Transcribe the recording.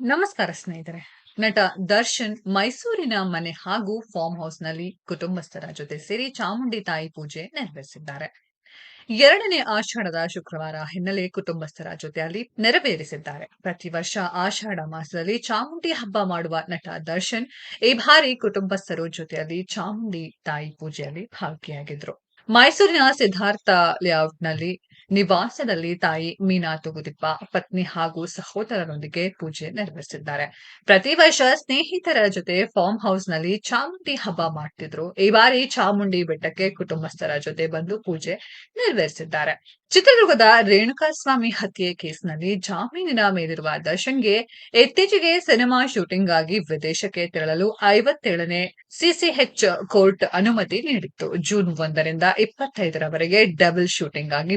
ನಮಸ್ಕಾರ ಸ್ನೇಹಿತರೆ. ನಟ ದರ್ಶನ್ ಮೈಸೂರಿನ ಮನೆ ಹಾಗೂ ಫಾರ್ಮ್ ಹೌಸ್ನಲ್ಲಿ ಕುಟುಂಬಸ್ಥರ ಜೊತೆ ಸೇರಿ ಚಾಮುಂಡಿ ತಾಯಿ ಪೂಜೆ ನೆರವೇರಿಸಿದ್ದಾರೆ. ಎರಡನೇ ಆಷಾಢದ ಶುಕ್ರವಾರ ಹಿನ್ನೆಲೆ ಕುಟುಂಬಸ್ಥರ ಜೊತೆ ಅಲ್ಲಿ ನೆರವೇರಿಸಿದ್ದಾರೆ. ಪ್ರತಿ ವರ್ಷ ಆಷಾಢ ಮಾಸದಲ್ಲಿ ಚಾಮುಂಡಿ ಹಬ್ಬ ಮಾಡುವ ನಟ ದರ್ಶನ್ ಈ ಬಾರಿ ಕುಟುಂಬಸ್ಥರು ಜೊತೆಯಲ್ಲಿ ಚಾಮುಂಡಿ ತಾಯಿ ಪೂಜೆಯಲ್ಲಿ ಭಾಗಿಯಾಗಿದ್ರು. ಮೈಸೂರಿನ ಸಿದ್ಧಾರ್ಥ ಲೇಔಟ್ನಲ್ಲಿ ನಿವಾಸದಲ್ಲಿ ತಾಯಿ ಮೀನಾ ತುಗುದಿಪ್ಪ ಪತ್ನಿ ಹಾಗೂ ಸಹೋದರರೊಂದಿಗೆ ಪೂಜೆ ನೆರವೇರಿಸಿದ್ದಾರೆ. ಪ್ರತಿ ವರ್ಷ ಸ್ನೇಹಿತರ ಜೊತೆ ಫಾರ್ಮ್ ಹೌಸ್ನಲ್ಲಿ ಚಾಮುಂಡಿ ಹಬ್ಬ ಮಾಡ್ತಿದ್ರು. ಈ ಬಾರಿ ಚಾಮುಂಡಿ ಬೆಟ್ಟಕ್ಕೆ ಕುಟುಂಬಸ್ಥರ ಜೊತೆ ಬಂದು ಪೂಜೆ ನೆರವೇರಿಸಿದ್ದಾರೆ. ಚಿತ್ರದುರ್ಗದ ರೇಣುಕಾಸ್ವಾಮಿ ಹತ್ಯೆ ಕೇಸ್ನಲ್ಲಿ ಜಾಮೀನಿನ ಮೇಲಿರುವ ದರ್ಶನ್ಗೆ ಇತ್ತೀಚೆಗೆ ಸಿನಿಮಾ ಶೂಟಿಂಗ್ ಆಗಿ ವಿದೇಶಕ್ಕೆ ತೆರಳಲು ಐವತ್ತೇಳನೇ ಸಿಸಿಎಚ್ ಕೋರ್ಟ್ ಅನುಮತಿ ನೀಡಿತ್ತು. ಜೂನ್ ಒಂದರಿಂದ ಇಪ್ಪತ್ತೈದರವರೆಗೆ ಡಬಲ್ ಶೂಟಿಂಗ್ ಆಗಿ